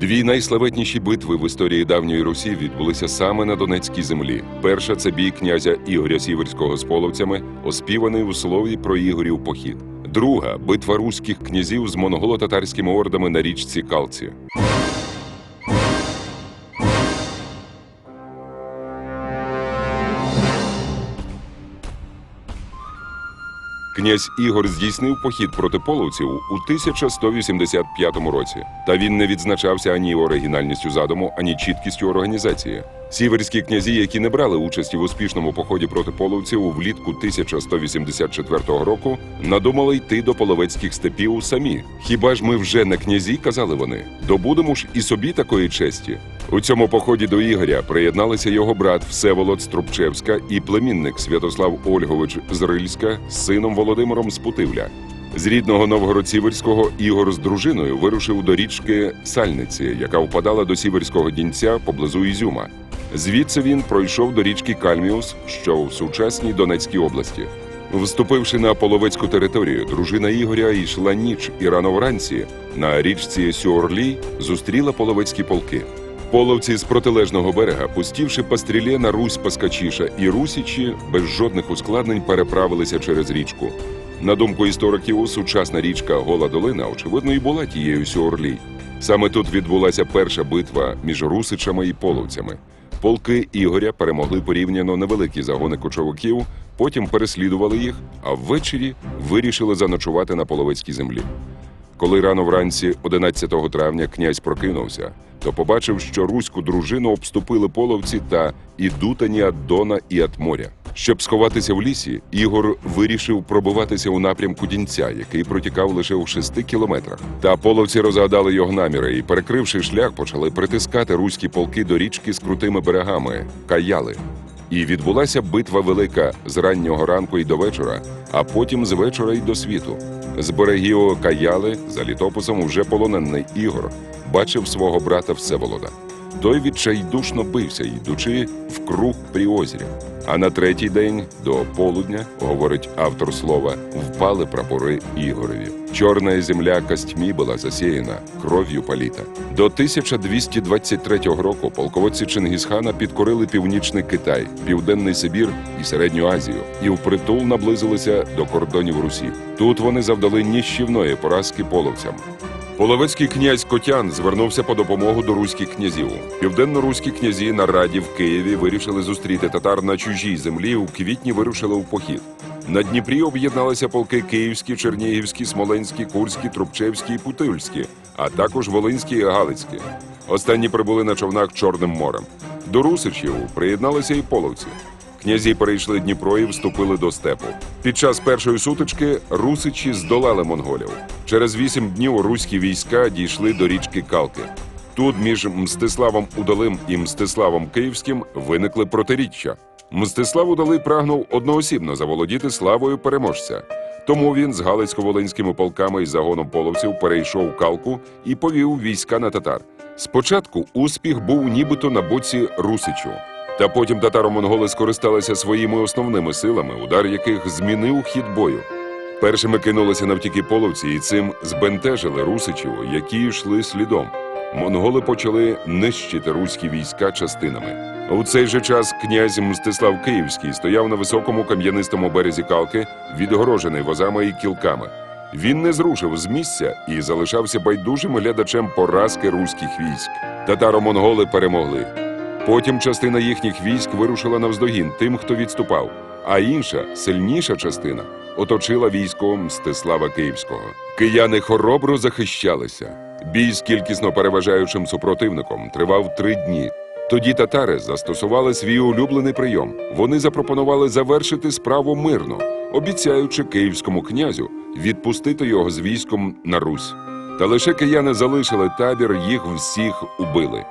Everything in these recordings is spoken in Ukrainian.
Дві найславетніші битви в історії давньої Русі відбулися саме на Донецькій землі. Перша це бій князя Ігоря Сіверського з половцями, оспіваний у слові про Ігорів похід. Друга битва руських князів з монголо-татарськими ордами на річці Калці. Князь Ігор здійснив похід проти половців у 1185 році. Та він не відзначався ані оригінальністю задуму, ані чіткістю організації. Сіверські князі, які не брали участі в успішному поході проти половців влітку 1184 року, надумали йти до половецьких степів самі. Хіба ж ми вже не князі, казали вони, добудемо ж і собі такої честі. У цьому поході до Ігоря приєдналися його брат Всеволод Струбчевська і племінник Святослав Ольгович з Рильська з сином Володимиром з Путивля. З рідного Новгород-Сіверського Ігор з дружиною вирушив до річки Сальниці, яка впадала до Сіверського дінця поблизу Ізюма. Звідси він пройшов до річки Кальміус, що в сучасній Донецькій області. Вступивши на половецьку територію, дружина Ігоря йшла ніч і рано вранці на річці Сюорлі зустріла половецькі полки. Половці з протилежного берега, пустівши по на Русь Паскачіша і Русічі, без жодних ускладнень переправилися через річку. На думку істориків, сучасна річка Гола Долина, очевидно, і була тією Сюорлі. Саме тут відбулася перша битва між русичами і половцями. Полки Ігоря перемогли порівняно невеликі загони кочовиків, потім переслідували їх, а ввечері вирішили заночувати на половецькій землі. Коли рано вранці, 11 травня, князь прокинувся, то побачив, що руську дружину обступили половці та ідуть ані ад Дона і ад моря. Щоб сховатися в лісі, Ігор вирішив пробиватися у напрямку дінця, який протікав лише у шести кілометрах. Та половці розгадали його наміри і, перекривши шлях, почали притискати руські полки до річки з крутими берегами Каяли. І відбулася битва велика з раннього ранку й до вечора, а потім з вечора й до світу. З берегів Каяли за літописом уже полонений Ігор бачив свого брата Всеволода. Той відчайдушно бився, йдучи в круг при озері. А на третій день до полудня, говорить автор слова, впали прапори Ігореві. Чорна земля костьмі була засіяна, кров'ю паліта. До 1223 року полководці Чингісхана підкорили північний Китай, південний Сибір і середню Азію, і впритул наблизилися до кордонів Русі. Тут вони завдали ніщівної поразки половцям. Половецький князь Котян звернувся по допомогу до руських князів. Південно-руські князі на раді в Києві вирішили зустріти татар на чужій землі. У квітні вирушили в похід. На Дніпрі об'єдналися полки Київські, Чернігівські, Смоленські, Курські, Трубчевські і Путильські, а також Волинські і Галицькі. Останні прибули на човнах Чорним морем. До Русичів приєдналися і половці. Князі перейшли Дніпро і вступили до степу. Під час першої сутички русичі здолали монголів. Через вісім днів руські війська дійшли до річки Калки. Тут між Мстиславом Удалим і Мстиславом Київським виникли протиріччя. Мстислав Удалий прагнув одноосібно заволодіти славою переможця. Тому він з галицько-волинськими полками і загоном половців перейшов Калку і повів війська на татар. Спочатку успіх був нібито на боці Русичу. Та потім татаро-монголи скористалися своїми основними силами, удар яких змінив хід бою. Першими кинулися навтіки половці і цим збентежили русичів, які йшли слідом. Монголи почали нищити руські війська частинами. У цей же час князь Мстислав Київський стояв на високому кам'янистому березі Калки, відгорожений возами і кілками. Він не зрушив з місця і залишався байдужим глядачем поразки руських військ. Татаро-монголи перемогли. Потім частина їхніх військ вирушила навздогін тим, хто відступав, а інша, сильніша частина, оточила військо Мстислава Київського. Кияни хоробро захищалися. Бій з кількісно переважаючим супротивником тривав три дні. Тоді татари застосували свій улюблений прийом. Вони запропонували завершити справу мирно, обіцяючи київському князю відпустити його з військом на Русь. Та лише кияни залишили табір, їх всіх убили.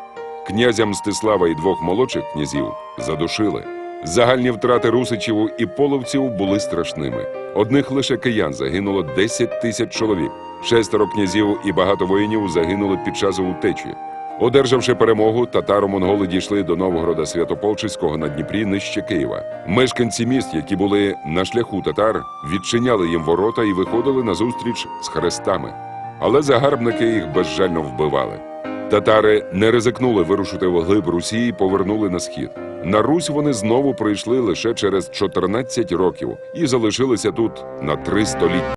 Князя Мстислава і двох молодших князів задушили. Загальні втрати русичів і половців були страшними. Одних лише киян загинуло 10 тисяч чоловік. Шестеро князів і багато воїнів загинули під час утечі. Одержавши перемогу, татаро-монголи дійшли до Новгорода Святополчиського на Дніпрі нижче Києва. Мешканці міст, які були на шляху татар, відчиняли їм ворота і виходили на зустріч з хрестами. Але загарбники їх безжально вбивали. Татари не ризикнули вирушити в глиб Русі і повернули на схід. На Русь вони знову прийшли лише через 14 років і залишилися тут на три століття.